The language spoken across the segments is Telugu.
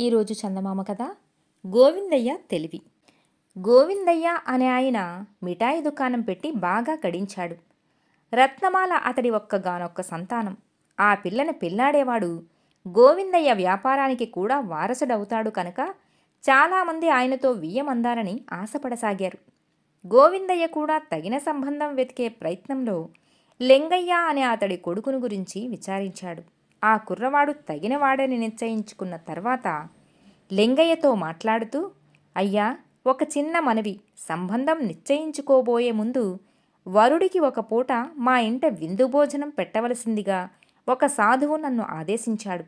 ఈరోజు చందమామ కదా గోవిందయ్య తెలివి. గోవిందయ్య అనే ఆయన మిఠాయి దుకాణం పెట్టి బాగా గడించాడు రత్నమాల అతడి ఒక్కగానొక్క సంతానం. ఆ పిల్లని పెళ్ళాడేవాడు గోవిందయ్య వ్యాపారానికి కూడా వారసుడవుతాడు కనుక చాలామంది ఆయనతో వియ్యమందారని ఆశపడసాగారు. గోవిందయ్య కూడా తగిన సంబంధం వెతికే ప్రయత్నంలో లెంగయ్య అనే అతడి కొడుకును గురించి విచారించాడు. ఆ కుర్రవాడు తగినవాడని నిశ్చయించుకున్న తర్వాత లింగయ్యతో మాట్లాడుతూ అయ్యా ఒక చిన్న మనవి సంబంధం నిశ్చయించుకోబోయే ముందు వరుడికి ఒక పూట మా ఇంట విందు భోజనం పెట్టవలసిందిగా ఒక సాధువు నన్ను ఆదేశించాడు.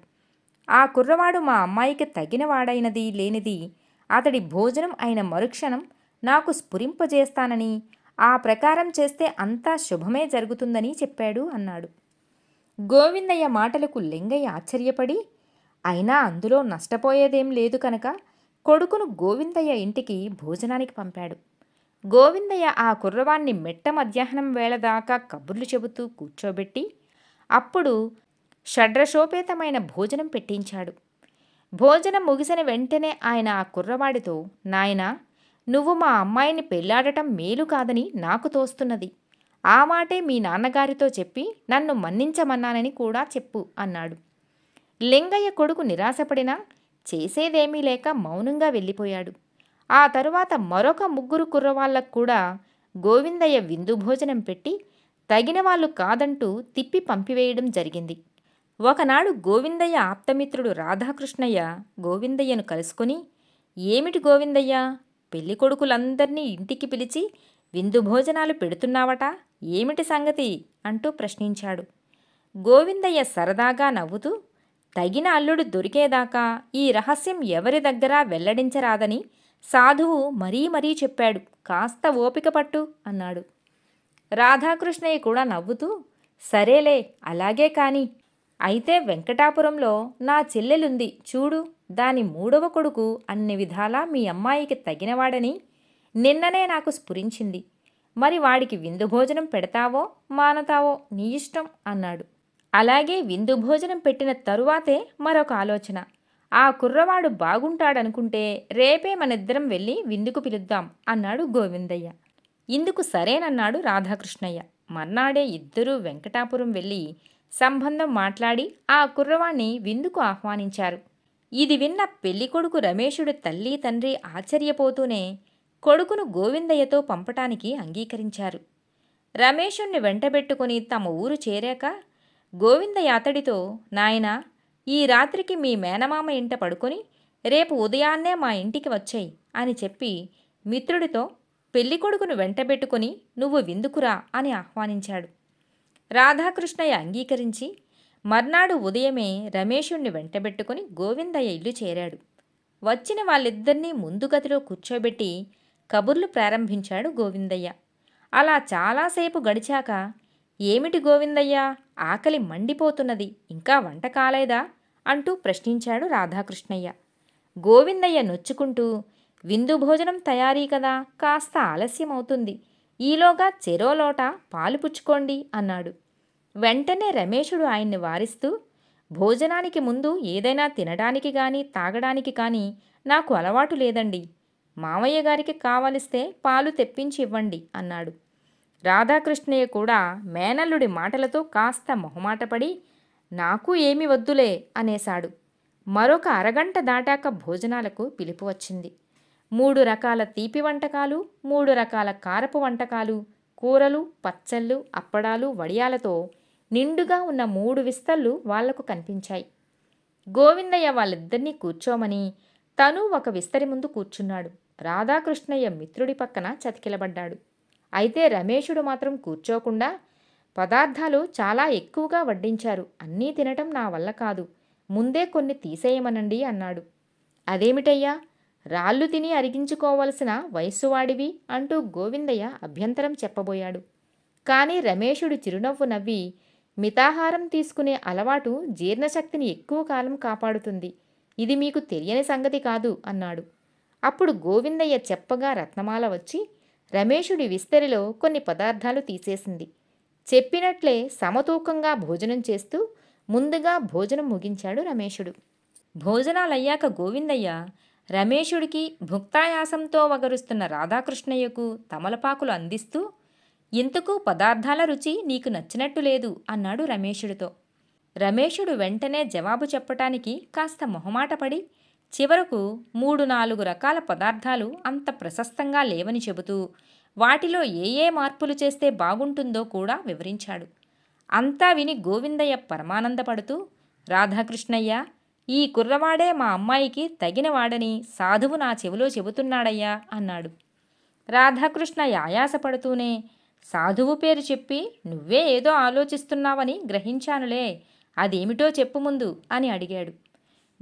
ఆ కుర్రవాడు మా అమ్మాయికి తగినవాడైనది లేనిది అతడి భోజనం అయిన మరుక్షణం నాకు స్ఫురింపజేస్తానని ఆ ప్రకారం చేస్తే అంతా శుభమే జరుగుతుందని చెప్పాడు అన్నాడు. గోవిందయ్య మాటలకు లింగయ్య ఆశ్చర్యపడి అయినా అందులో నష్టపోయేదేం లేదు కనుక కొడుకును గోవిందయ్య ఇంటికి భోజనానికి పంపాడు. గోవిందయ్య ఆ కుర్రవాణ్ణి మెట్ట మధ్యాహ్నం వేళ దాకా కబుర్లు చెబుతూ కూర్చోబెట్టి అప్పుడు షడ్రశోపేతమైన భోజనం పెట్టించాడు. భోజనం ముగిసిన వెంటనే ఆయన ఆ కుర్రవాడితో నాయనా నువ్వు మా అమ్మాయిని పెళ్ళాడటం మేలు కాదని నాకు తోస్తున్నది. ఆ మాటే మీ నాన్నగారితో చెప్పి నన్ను మన్నించమన్నానని కూడా చెప్పు అన్నాడు. లింగయ్య కొడుకు నిరాశపడినా చేసేదేమీ లేక మౌనంగా వెళ్ళిపోయాడు. ఆ తరువాత మరొక ముగ్గురు కుర్రవాళ్ళకు కూడా గోవిందయ్య విందు భోజనం పెట్టి తగిన వాళ్ళు కాదంటూ తిప్పి పంపివేయడం జరిగింది. ఒకనాడు గోవిందయ్య ఆప్తమిత్రుడు రాధాకృష్ణయ్య గోవిందయ్యను కలుసుకుని ఏమిటి గోవిందయ్య? పెళ్ళి కొడుకులందరినీ ఇంటికి పిలిచి విందు భోజనాలు పెడుతున్నావట? ఏమిటి సంగతి? అంటూ ప్రశ్నించాడు. గోవిందయ్య సరదాగా నవ్వుతూ తగిన అల్లుడు దొరికేదాకా ఈ రహస్యం ఎవరి దగ్గర వెల్లడించరాదని సాధువు మరీ మరీ చెప్పాడు. కాస్త ఓపిక పట్టు అన్నాడు. రాధాకృష్ణయ్య కూడా నవ్వుతూ సరేలే అలాగే కాని అయితే వెంకటాపురంలో నా చెల్లెలుంది చూడు దాని మూడవ కొడుకు అన్ని విధాలా మీ అమ్మాయికి తగినవాడని నిన్ననే నాకు స్ఫురించింది. మరి వాడికి విందు భోజనం పెడతావో మానతావో నీ ఇష్టం అన్నాడు. అలాగే విందు భోజనం పెట్టిన తరువాతే మరొక ఆలోచన. ఆ కుర్రవాడు బాగుంటాడనుకుంటే రేపే మనిద్దరం వెళ్ళి విందుకు పిలుద్దాం అన్నాడు గోవిందయ్య. ఇందుకు సరేనన్నాడు రాధాకృష్ణయ్య. మర్నాడే ఇద్దరూ వెంకటాపురం వెళ్ళి సంబంధం మాట్లాడి ఆ కుర్రవాణ్ణి విందుకు ఆహ్వానించారు. ఇది విన్న పెళ్ళికొడుకు రమేషుడు తల్లి తండ్రి ఆశ్చర్యపోతూనే కొడుకును గోవిందయ్యతో పంపటానికి అంగీకరించారు. రమేషుణ్ణి వెంటబెట్టుకుని తమ ఊరు చేరాక గోవిందయ్య అతడితో నాయనా ఈ రాత్రికి మీ మేనమామ ఇంట పడుకొని రేపు ఉదయాన్నే మా ఇంటికి వచ్చాయి అని చెప్పి మిత్రుడితో పెళ్ళికొడుకును వెంటబెట్టుకుని నువ్వు విందుకురా అని ఆహ్వానించాడు. రాధాకృష్ణయ్య అంగీకరించి మర్నాడు ఉదయమే రమేషుణ్ణి వెంటబెట్టుకుని గోవిందయ్య ఇల్లు చేరాడు. వచ్చిన వాళ్ళిద్దరినీ ముందుగదిలో కూర్చోబెట్టి కబుర్లు ప్రారంభించాడు గోవిందయ్య. అలా చాలాసేపు గడిచాక ఏమిటి గోవిందయ్య? ఆకలి మండిపోతున్నది. ఇంకా వంట కాలేదా? అంటూ ప్రశ్నించాడు రాధాకృష్ణయ్య. గోవిందయ్య నొచ్చుకుంటూ విందు భోజనం తయారీ కదా కాస్త ఆలస్యం అవుతుంది ఈలోగా చెరోలోట పాలు పుచ్చుకోండి అన్నాడు. వెంటనే రమేషుడు ఆయన్ని వారిస్తూ భోజనానికి ముందు ఏదైనా తినడానికి కానీ తాగడానికి కానీ నాకు అలవాటు లేదండి. మామయ్య గారికి కావలిస్తే పాలు తెప్పించి ఇవ్వండి అన్నాడు. రాధాకృష్ణయ్య కూడా మేనల్లుడి మాటలతో కాస్త మొహమాటపడి నాకు ఏమి వద్దులే అనేశాడు. మరొక అరగంట దాటాక భోజనాలకు పిలుపు వచ్చింది. మూడు రకాల తీపి వంటకాలు మూడు రకాల కారపు వంటకాలు కూరలు పచ్చళ్ళు అప్పడాలు వడియాలతో నిండుగా ఉన్న మూడు విస్తళ్ళు వాళ్ళకు కనిపించాయి. గోవిందయ్య వాళ్ళిద్దరినీ కూర్చోమని తను ఒక విస్తరి ముందు కూర్చున్నాడు. రాధాకృష్ణయ్య మిత్రుడి పక్కన చతికిలబడ్డాడు. అయితే రమేషుడు మాత్రం కూర్చోకుండా పదార్థాలు చాలా ఎక్కువగా వడ్డించారు. అన్నీ తినటం నా వల్ల కాదు. ముందే కొన్ని తీసేయమనండి అన్నాడు. అదేమిటయ్యా? రాళ్ళు తిని అరిగించుకోవలసిన వయస్సువాడివి అంటూ గోవిందయ్య అభ్యంతరం చెప్పబోయాడు. కానీ రమేషుడు చిరునవ్వు నవ్వి మితాహారం తీసుకునే అలవాటు జీర్ణశక్తిని ఎక్కువ కాలం కాపాడుతుంది. ఇది మీకు తెలియని సంగతి కాదు అన్నాడు. అప్పుడు గోవిందయ్య చెప్పగా రత్నమాల వచ్చి రమేషుడి విస్తరిలో కొన్ని పదార్థాలు తీసేసింది. చెప్పినట్లే సమతూకంగా భోజనం చేస్తూ ముందుగా భోజనం ముగించాడు రమేషుడు. భోజనాలయ్యాక గోవిందయ్య రమేషుడికి భుక్తాయాసంతో వగరుస్తున్న రాధాకృష్ణయ్యకు తమలపాకులు అందిస్తూ ఇంతకు పదార్థాల రుచి నీకు నచ్చినట్టు లేదు అన్నాడు రమేషుడితో. రమేషుడు వెంటనే జవాబు చెప్పటానికి కాస్త మొహమాటపడి చివరకు మూడు నాలుగు రకాల పదార్థాలు అంత ప్రశస్తంగా లేవని చెబుతూ వాటిలో ఏ ఏ మార్పులు చేస్తే బాగుంటుందో కూడా వివరించాడు. అంతా విని గోవిందయ్య పరమానందపడుతూ రాధాకృష్ణయ్య ఈ కుర్రవాడే మా అమ్మాయికి తగినవాడని సాధువు నా చెవిలో చెబుతున్నాడయ్యా అన్నాడు. రాధాకృష్ణ యాయాసపడుతూనే సాధువు పేరు చెప్పి నువ్వే ఏదో ఆలోచిస్తున్నావని గ్రహించానులే అదేమిటో చెప్పు ముందు అని అడిగాడు.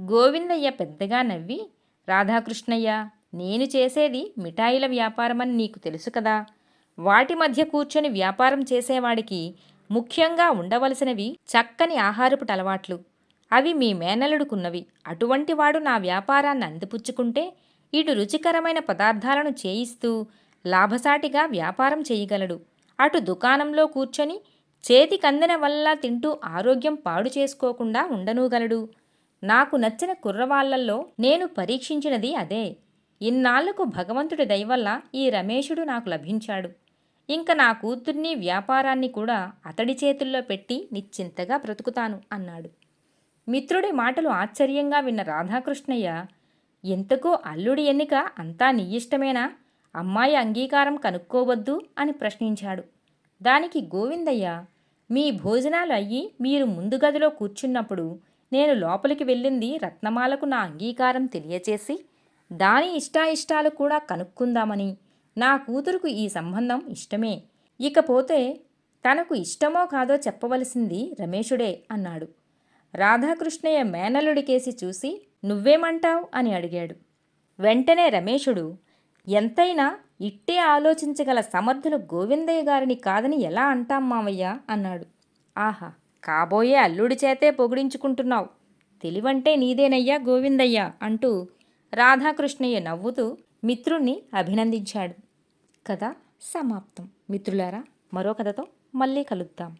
గోవిందయ్య పెద్దగా నవ్వి రాధాకృష్ణయ్య నేను చేసేది మిఠాయిల వ్యాపారమని నీకు తెలుసు కదా. వాటి మధ్య కూర్చొని వ్యాపారం చేసేవాడికి ముఖ్యంగా ఉండవలసినవి చక్కని ఆహారపు అలవాట్లు అవి మీ మేనలుడుకున్నవి అటువంటి వాడు నా వ్యాపారాన్ని అందిపుచ్చుకుంటే ఇటు రుచికరమైన పదార్థాలను చేయిస్తూ లాభసాటిగా వ్యాపారం చేయగలడు. అటు దుకాణంలో కూర్చొని చేతికందిన వల్ల తింటూ ఆరోగ్యం పాడు చేసుకోకుండా ఉండనూగలడు. నాకు నచ్చిన కుర్రవాళ్ళల్లో నేను పరీక్షించినది అదే. ఇన్నాళ్ళకు భగవంతుడి దయవల్ల ఈ రమేషుడు నాకు లభించాడు. ఇంక నా కూతుర్ని వ్యాపారాన్ని కూడా అతడి చేతుల్లో పెట్టి నిశ్చింతగా బ్రతుకుతాను అన్నాడు. మిత్రుడి మాటలు ఆశ్చర్యంగా విన్న రాధాకృష్ణయ్య ఎంతకో అల్లుడి ఎన్నిక అంతా నీ ఇష్టమేనా? అమ్మాయి అంగీకారం కనుక్కోవద్దు అని ప్రశ్నించాడు. దానికి గోవిందయ్య మీ భోజనాలు అయ్యి మీరు ముందు గదిలో కూర్చున్నప్పుడు నేను లోపలికి వెళ్ళింది రత్నమాలకు నా అంగీకారం తెలియచేసి దాని ఇష్టాయిష్టాలు కూడా కనుక్కుందామని. నా కూతురుకు ఈ సంబంధం ఇష్టమే. ఇకపోతే తనకు ఇష్టమో కాదో చెప్పవలసింది రమేషుడే అన్నాడు. రాధాకృష్ణయ్య మేనలుడికేసి చూసి నువ్వేమంటావ్? అని అడిగాడు. వెంటనే రమేషుడు ఎంతైనా ఇట్టే ఆలోచించగల సమర్థులు గోవిందయ్య గారిని కాదని ఎలా అంటాం మావయ్య? అన్నాడు. ఆహా! కాబోయే అల్లుడి చేతే పొగిడించుకుంటున్నావు. తెలివంటే నీదేనయ్యా గోవిందయ్య అంటూ రాధాకృష్ణయ్య నవ్వుతూ మిత్రుణ్ణి అభినందించాడు. కథ సమాప్తం. మిత్రులారా మరో కథతో మళ్ళీ కలుద్దాం.